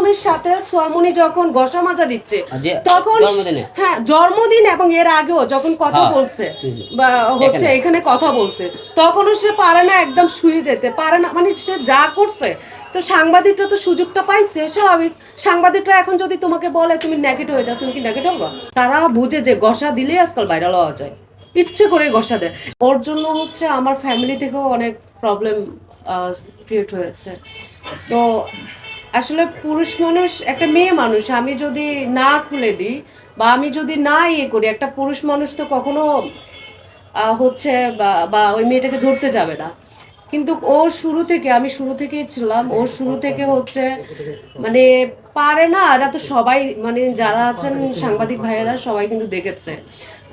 আলমের সাথে সোয়ামনি যখন গসা মাজা দিচ্ছে তখন হ্যাঁ জন্মদিন এবং এর আগেও যখন কথা হ্যাঁ, বলছে। বা হচ্ছে এখানে? কথা বলছে তখনও সে পারে না একদম শুয়ে যেতে পারে না। মানে সে যা করছে তো সাংবাদিকরা তো সুযোগটা পাইছে স্বাভাবিক। সাংবাদিকরা এখন যদি তোমাকে বলে তুমি নেগেটিভ হয়ে যাও তুমি কি নেগেটিভ হবা? তারা বুঝে যে গসা দিলেই আজকাল ভাইরাল হওয়া যায়। ইচ্ছে করে গসা দেয়। ওর জন্য হচ্ছে আমার ফ্যামিলি থেকেও অনেক প্রবলেম ক্রিয়েট হয়েছে। তো আসলে পুরুষ মানুষ একটা মেয়ে মানুষ আমি যদি না খুলে দিই বা আমি যদি না ইয়ে করি একটা পুরুষ মানুষ তো কখনো হচ্ছে বা- ওই মেয়েটাকে ধরতে যাবে না। কিন্তু ও শুরু থেকে আমি শুরু থেকেই ছিলাম ও শুরু থেকে হচ্ছে মানে পারে না এরা তো সবাই মানে যারা আছেন সাংবাদিক ভাইয়েরা সবাই কিন্তু দেখেছে।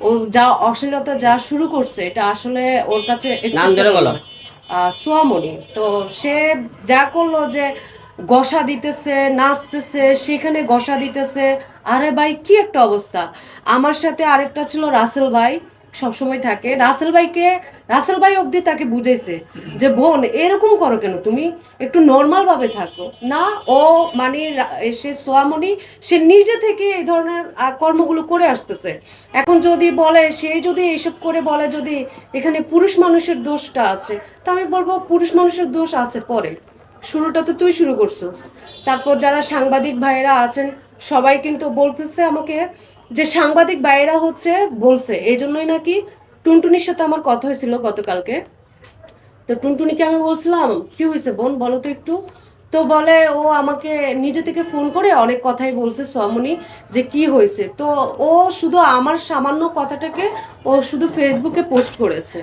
ও যা অশ্লীলতা যা শুরু করছে এটা আসলে ওর কাছে সোয়ামণি। তো সে যা করল যে গসা দিতেছে, নাচতেছে, সেখানে গসা দিতেছে। আরে ভাই, কি একটা অবস্থা। আমার সাথে আরেকটা ছিল রাসেল ভাই, সবসময় থাকে। রাসেল ভাইকে, রাসেল ভাই অবধি তাকে বুঝাইছে যে, বোন, এরকম করো কেন? তুমি একটু নর্মাল ভাবে থাকো। না, ও মানে সে সোয়ামণি, সে নিজে থেকে এই ধরনের কর্মগুলো করে আসতেছে। এখন যদি বলে, সে যদি এইসব করে বলে যদি এখানে পুরুষ মানুষের দোষটা আছে, তা আমি বলব পুরুষ মানুষের দোষ আছে পরে। শুরুটা তো তুই শুরু করছিস। তারপর যারা সাংবাদিক ভাইয়েরা আছেন, সবাই কিন্তু বলতেছে আমাকে যে সাংবাদিক ভাইয়েরা হচ্ছে বলছে। এই জন্যই নাকি টুনটুনির সাথে আমার কথা হয়েছিল গতকালকে। তো টুনটুনিকে আমি বলছিলাম, কি হয়েছে বোন? বলো তো একটু। তো বলে, ও আমাকে নিজে থেকে ফোন করে অনেক কথাই বলছে সোয়ামনি যে কি হয়েছে। তো ও শুধু আমার সামান্য কথাটাকে ও শুধু ফেসবুকে পোস্ট করেছে।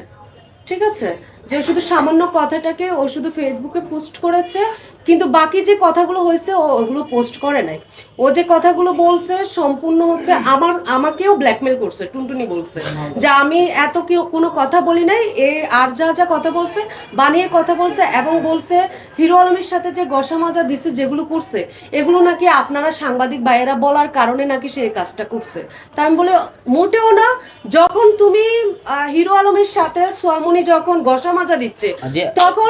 ঠিক আছে? যে শুধু সামান্য কথাটাকে ও শুধু ফেসবুকে পোস্ট করেছে কিন্তু বাকি যে কথাগুলো হয়েছে ও ওগুলো পোস্ট করে নাই। ও যে কথাগুলো বলছে সম্পূর্ণ হচ্ছে আমার আমাকেও ব্ল্যাকমেল করছে টুনটুনি বলছে। যে আমি এত কি কোনো কথা বলি নাই এ আর যা যা কথা বলছে বানিয়ে কথা বলছে এবং বলছে হিরো আলমের সাথে যে গসা মাজা দিছে যেগুলো করছে এগুলো নাকি আপনারা সাংবাদিক ভাইয়েরা বলার কারণে নাকি সে এই কাজটা করছে। তা আমি বলে মোটেও না। যখন তুমি হিরো আলমের সাথে সোয়ামনি যখন গসা মাজা দিচ্ছে তখন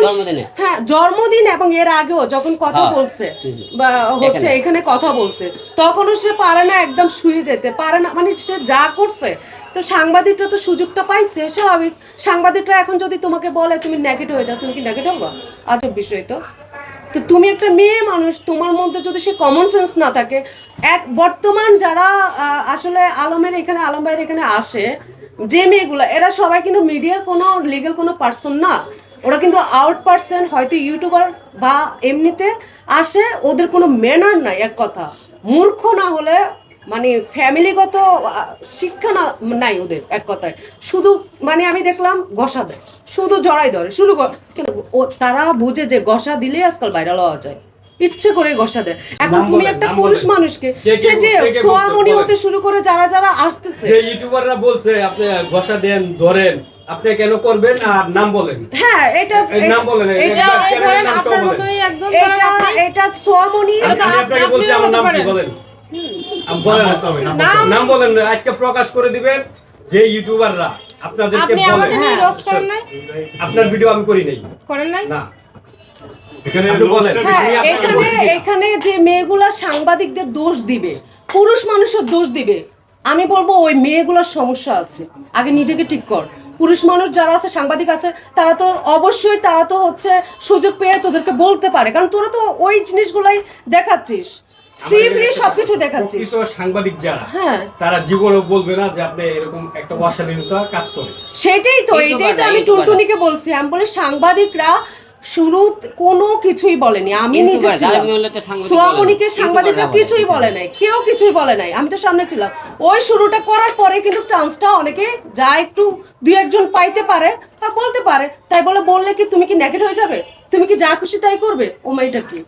হ্যাঁ জন্মদিন এবং এর আগেও যখন কথা হ্যাঁ, বলছে বা হচ্ছে এখানে। কথা বলছে তখনও সে পারে না একদম শুয়ে যেতে পারে না। মানে সে যা করছে তো সাংবাদিকরা তো সুযোগটা পাইছে স্বাভাবিক। সাংবাদিকরা এখন যদি তোমাকে বলে তুমি নেগেটিভ হয়ে যাও তুমি কি নেগেটিভ হবা? আজব বিষয় তো। তো তুমি একটা মেয়ে মানুষ তোমার মধ্যে যদি সে কমন সেন্স না থাকে এক বর্তমান যারা আসলে আলমের এখানে আলম ভাইয়ের এখানে আসে যে মেয়েগুলো এরা সবাই কিন্তু মিডিয়ার কোনো লিগেল কোনো পার্সন না। ওরা কিন্তু আউট পার্সন হয়তো ইউটিউবার বা এমনিতে আসে ওদের কোনো ম্যানার নাই এক কথা। মূর্খ না হলে মানে ফ্যামিলিগত শিক্ষা না নাই ওদের এক কথায়। শুধু মানে আমি দেখলাম গসা দেয়। শুধু জড়াই ধরে শুরু ও তারা বুঝে যে গসা দিলেই আজকাল ভাইরাল হওয়া যায়। ইচ্ছে করে গসা দেয়। এখন তুমি একটা পুরুষ মানুষকে সে যে সোয়ামনি হতে শুরু করে যারা যারা আসতেছে। ইউটিউবাররা বলছে আপনি ঘষা দেন ধরেন আপনি কেন করবেন আর নাম বলেন। হ্যাঁ এটা নাম বলেন এটা আপনার সহ বলেন। এটা এটা সোয়ামনি আমি আমি আপনাকে বলছি আমার নাম কি বলেন? নাম বলেন। আজকে প্রকাশ করে দিবেন যে ইউটিউবাররা আপনাদেরকে আপনি বলেন নিয়ে রোস্ট করেন নাই? আপনার ভিডিও আমি করি নাই। করেন নাই? না। হ্যাঁ এখানে এখানে যে মেয়েগুলা সাংবাদিকদের দোষ দিবে পুরুষ মানুষের দোষ দিবে আমি বলব ওই মেয়েগুলোর সমস্যা আছে। আগে নিজেকে ঠিক কর। পুরুষ মানুষ যারা আছে সাংবাদিক আছে তারা তো অবশ্যই তারা তো হচ্ছে সুযোগ পেয়ে তোদেরকে বলতে পারে। কারণ তোরা তো ওই জিনিসগুলাই দেখাচ্ছিস। ফ্রি ফ্রি সবকিছু দেখাচ্ছিস। সাংবাদিক যারা হ্যাঁ। তারা জীবনও বলবে না যে আপনি এরকম একটা অশালীনতা কাজ করে সেটাই তো এটাই তো আমি। টুনটুনিকে বলছি। আমি বলি সাংবাদিকরা শুরু কোনো কিছুই বলেনি। আমি নিজে ছিলাম। সোয়ামনিকে সাংবাদিকরা কিছুই বলে নাই। কেউ কিছুই বলে নাই। আমি তো সামনে ছিলাম। ওই শুরুটা করার পরে কিন্তু চান্সটা অনেকে যা একটু দু একজন পাইতে পারে বা বলতে পারে তাই বলে বললে কি তুমি কি নেগেট হয়ে যাবে? তুমি কি যা খুশি তাই করবে? ও মেয়েটা কি?